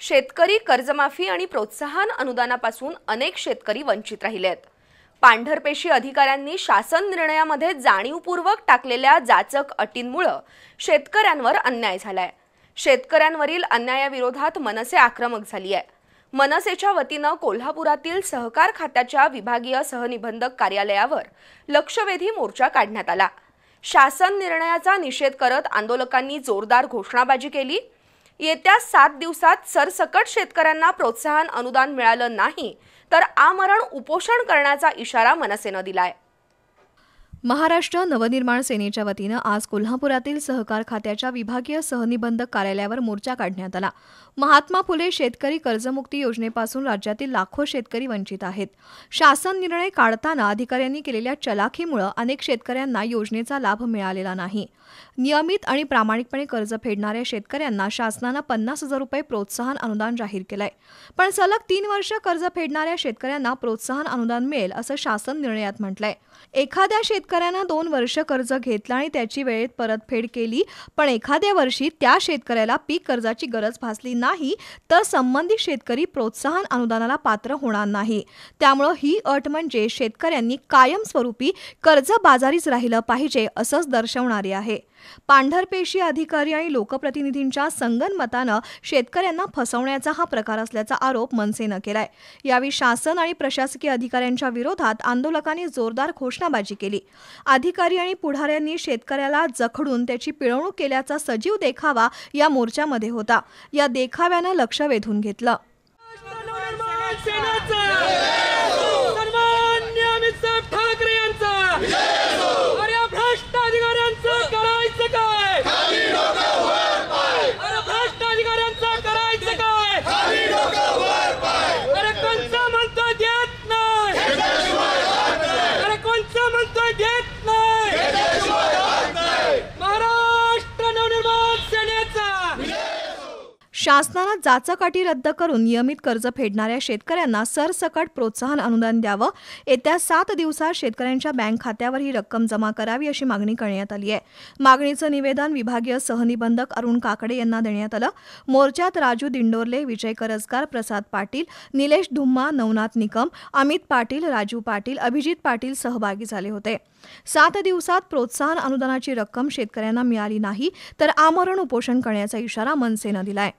शेतकरी कर्जमाफी आणि प्रोत्साहन अनुदानापासून अनेक शेतकरी वंचित राहिले आहेत पांढरपेशी अधिकाऱ्यांनी शासन निर्णयामध्ये जाणीवपूर्वक टाकलेल्या जाचक अटींमुळं शेतकऱ्यांवर अन्याय झालाय. शेतकऱ्यांवरील अन्यायाविरोधात मनसे आक्रमक झाली आहे मनसेच्या वतीनं कोल्हापुरातील सहकार खात्याच्या विभागीय सहनिबंधक कार्यालयावर लक्षवेधी मोर्चा काढण्यात आला. शासन निर्णयाचा निषेध करत आंदोलकांनी जोरदार घोषणाबाजी केली. येत्या सात दिवसात सरसकट शेतकऱ्यांना प्रोत्साहन अनुदान मिळालं नाही तर आमरण उपोषण करण्याचा इशारा मनसेनं दिलाय. महाराष्ट्र नवनिर्माण सेनेच्या वतीनं आज कोल्हापुरातील सहकार खात्याच्या विभागीय सहनिबंधक कार्यालयावर मोर्चा काढण्यात आला. महात्मा फुले शेतकरी कर्जमुक्ती योजनेपासून राज्यातील लाखो शेतकरी वंचित आहेत. शासन निर्णय काढताना अधिकाऱ्यांनी केलेल्या चलाखीमुळे अनेक शेतकऱ्यांना योजनेचा लाभ मिळालेला नाही. नियमित आणि प्रामाणिकपणे कर्ज फेडणाऱ्या शेतकऱ्यांना शासनानं पन्नास हजार रुपये प्रोत्साहन अनुदान जाहीर केलंय. पण सलग तीन वर्ष कर्ज फेडणाऱ्या शेतकऱ्यांना प्रोत्साहन अनुदान मिळेल असं शासन निर्णयात म्हटलंय. एखाद्या शेतकऱ्यानं दोन वर्ष कर्ज घेतलं आणि त्याची वेळेत परतफेड केली. पण एखाद्या वर्षी त्या शेतकऱ्याला पीक कर्जाची गरज भासली नाही तर संबंधित शेतकरी प्रोत्साहन अनुदानाला पात्र होणार नाही. त्यामुळं ही अट म्हणजे शेतकऱ्यांनी कायमस्वरूपी कर्ज बाजारीच राहिलं पाहिजे असंच दर्शवणारी आहे. पांढरपेशी अधिकारी आणि लोकप्रतिनिधींच्या संगनमतानं शेतकऱ्यांना फसवण्याचा हा प्रकार असल्याचा आरोप मनसेनं केलाय. यावेळी शासन आणि प्रशासकीय अधिकाऱ्यांच्या विरोधात आंदोलकांनी जोरदार घोषणाबाजी केली. अधिकारी आणि पुढाऱ्यांनी शेतकऱ्याला जखडून त्याची पिळवणूक केल्याचा सजीव देखावा या मोर्चामध्ये होता. या देखाव्यानं लक्ष वेधून घेतलं. शासनानं जाचकाठी रद्द करून नियमित कर्ज फेडणाऱ्या शेतकऱ्यांना सरसकट प्रोत्साहन अनुदान द्यावं. येत्या सात दिवसात शेतकऱ्यांच्या बँक खात्यावर ही रक्कम जमा करावी अशी मागणी करण्यात आली आहे. मागणीचं निवेदन विभागीय सहनिबंधक अरुण काकडे यांना देण्यात आलं. मोर्चात राजू दिंडोरले विजय करजकार प्रसाद पाटील निलेश धुम्मा नवनाथ निकम अमित पाटील राजू पाटील अभिजित पाटील सहभागी झाले होते. सात दिवसात प्रोत्साहन अनुदानाची रक्कम शेतकऱ्यांना मिळाली नाही तर आमरण उपोषण करण्याचा इशारा मनसेनं दिलाय.